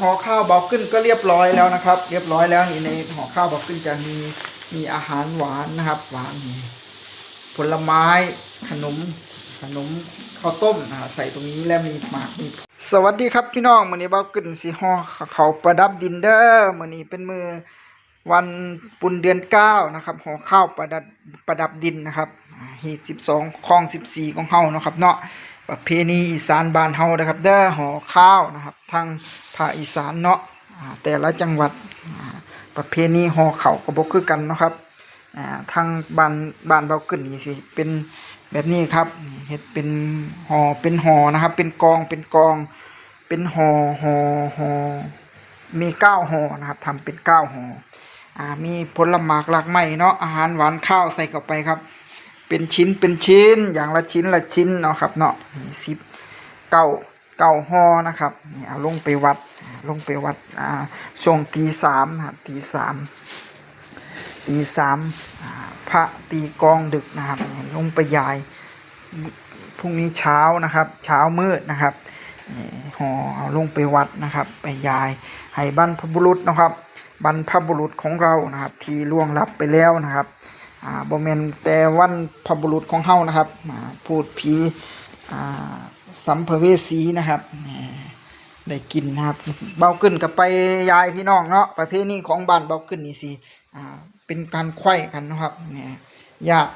ห่อข้าวเบาขึ้นก็เรียบร้อยแล้วนะครับ เรียบร้อยแล้วนี่ในห่อข้าวเบาขึ้นจะมีมีอาหารหวานนะครับ หวานมีผลไม้ขนมขนมข้าวต้มนะใส่ตรงนี้แล้วมีหมากมีสวัสดีครับพี่น้องมื้อนี้เบาขึ้นสิห่อเขาประดับดินเด้อมื้อนี้เป็นมือวันปุนเดือนเก้านะครับห่อข้าวประดับประดับดินนะครับฮีสิบสองคลองสิบสี่ของเฮาเนาะครับเนาะ ประเพณีอีสานบ้านเฮานะครับเด้อห่อข้าวนะครับทางภาคอีสานเนาะแต่ละจังหวัดประเพณีห่อข้าวก็บ่คือกันเนาะครับทางบ้านบ้านเบาขึ้นนี่สิเป็นแบบนี้ครับเฮ็ดเป็นห่อเป็นห่อนะครับ เป็นกองเป็นกอง เป็นห่อห่อห่อมีเก้าห่อนะครับทำเป็นเก้าห่ออ่ามีผลหมากหลากไม้เนาะอาหารหวานข้าวใส่เข้าไปครับ เป็นชิ้นเป็นชิ้นอย่างละชิ้นละชิ้นเนาะครับเนาะนี่สิบเก้าเก้าห่อนะครับนี่เอาลงไปวัดลงไปวัดอ่าช่วงตีสามนะครับตีสามตีสามพระตีกองดึกนะครับนี่ลงไปยายพรุ่งนี้เช้านะครับเช้ามืดนะครับนี่ห่อเอาลงไปวัดนะครับ ไปยายให้บรรพบุรุษนะครับบรรพบุรุษของเรานะครับ ที่ล่วงลับไปแล้วนะครับ อ่าบ่แมนแต่วันพบุรุษของเฮานะครับอ่าพูดผีอ่าสัมภเวสีนะครับได้กินนะครับเบาขึ้นกับไปยายพี่น้องเนาะประเพณีของบ้านเบาขึ้นนี่สิอ่าเป็นการไขว้กันนะครับแหมญาติ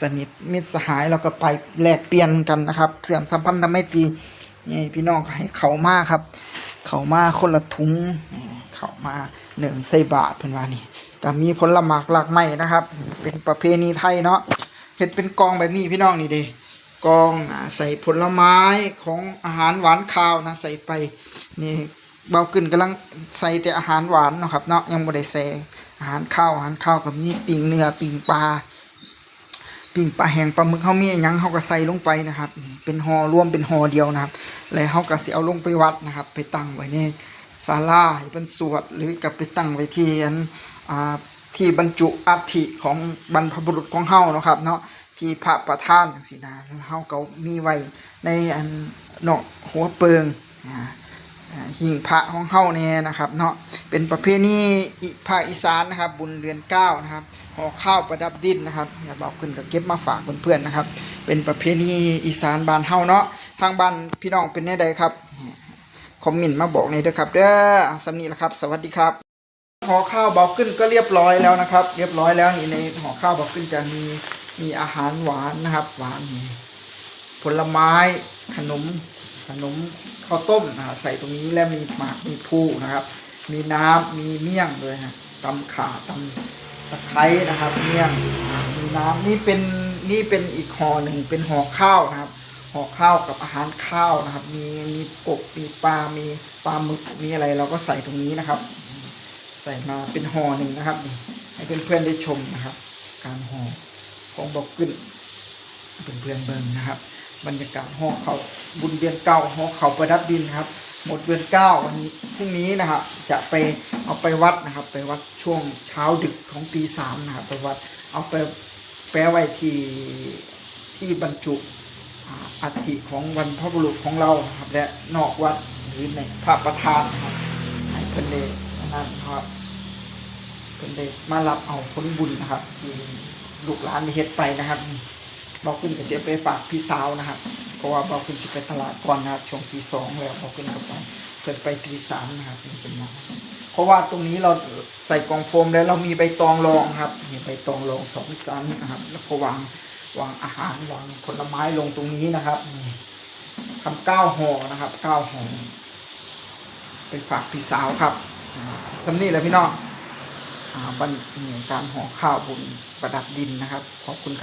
สนิทมิตรสหายเราก็ไปแลกเปลี่ยนกันนะครับเสื่อมสัมพันธไมตรีนี่พี่น้องให้เขามาครับ เขามาคนละถุงเขามาหนึ่งใส่บาทเพิ่นว่านี่ ก็มีผลหมากหลากไม้นะครับ เป็นประเพณีไทยเนาะเห็ดเป็นกองแบบนี้พี่น้องนี่เด้กองใส่ผลไม้ของอาหารหวานข้าวนะใส่ไปนี่เบาขึ้นกำลังใส่แต่อาหารหวานนะครับเนาะยังบ่ได้ใส่อาหารข้าวอาหารข้าวกับนี่ปิ่งเนื้อปิ่งปลาปิ่งปลาแห้งปลาหมึกเฮามียังเฮาก็ใส่ลงไปนะครับนี่เป็นห่อรวมเป็นห่อเดียวนะครับแล้วเฮาก็สิเอาลงไปวัดนะครับ ไปตั้งไว้ใน ศาลาให้เพิ่นสวดหรือกับไปตั้งไว้ที่อันอ่าที่บรรจุอัฐิของบรรพบุรุษของเฮาเนาะครับเนาะที่พระประธานจังซี่นะเฮาก็มีไว้ในอันเนาะหัวเปิงอ่าอ่าหิ้งพระของเฮาเนี่ยนะครับเนาะเป็นประเพณีอีภาคอีสานนะครับ บุญเดือนเก้านะครับห่อข้าวประดับดินนะครับอย่าบอกขึ้นก็เก็บมาฝากเพื่อนๆนะครับ เป็นประเพณีอีสานบ้านเฮาเนาะทางบ้านพี่น้องเป็นแน่ใดครับ คอมเมนต์มาบอกในเด้อครับเด้อสำนีละครับ สวัสดีครับห่อข้าวเบาขึ้นก็เรียบร้อยแล้วนะครับ เรียบร้อยแล้วนี่ในห่อข้าวเบาขึ้นจะมีมีอาหารหวานนะครับ หวานมีผลไม้ขนมขนมข้าวต้มนะใส่ตรงนี้แล้วมีหมากมีผู้นะครับ มีน้ำมีเมี่ยงด้วยนะตำข่าตำตะไคร้นะครับ เมี่ยงมีน้ำนี่เป็นนี่เป็นอีกห่อหนึ่งเป็นห่อข้าวนะครับ ห่อข้าวกับอาหารข้าวนะครับ มีมีกบมีปลา มีปลาหมึกมีอะไรเราก็ใส่ตรงนี้นะครับ ใส่มาเป็นห่อหนึ่งนะครับนี่ให้เพื่อนๆได้ชมนะครับ การห่อของบอกขึ้นเพื่อนๆเบิ่งนะครับ บรรยากาศห่อเขาบุญเดือนเก้าห่อเขาประดับดินนะครับ หมดเดือนเก้าวันนี้พรุ่งนี้นะครับจะไปเอาไปวัดนะครับ ไปวัดช่วงเช้าดึกของตีสามนะครับไปวัดเอาไปแปะไว้ที่ที่บรรจุ อัฐิของวันพระบุรุษของเราครับและนอกวัดหรือในพระประธานครับให้เพิ่นได้นั่นครับเพิ่นได้มารับเอาผลบุญนะครับที่ลูกหลานได้เฮ็ดไปนะครับบอกขึ้นก็จะไปฝากพี่สาวนะครับ เพราะว่าบอกขึ้นจะไปตลาดก่อนนะครับช่วงตีสองแล้วบอกขึ้นก็ไปเพิ่นไปตีสามนะครับเพิ่นจะมาเพราะว่าตรงนี้เราใส่กล่องโฟมแล้วเรามีใบตองรองครับมีใบตองรองสองชั้นนะครับ แล้วก็วาง วางอาหารวางผลไม้ลงตรงนี้นะครับทำเก้าห่อนะครับเก้าห่อไปฝากพี่สาวครับสำนีแหล้วพี่น้องอ่าบันการห่อข้าวบุญประดับดินนะครับ ขอบคุณครับ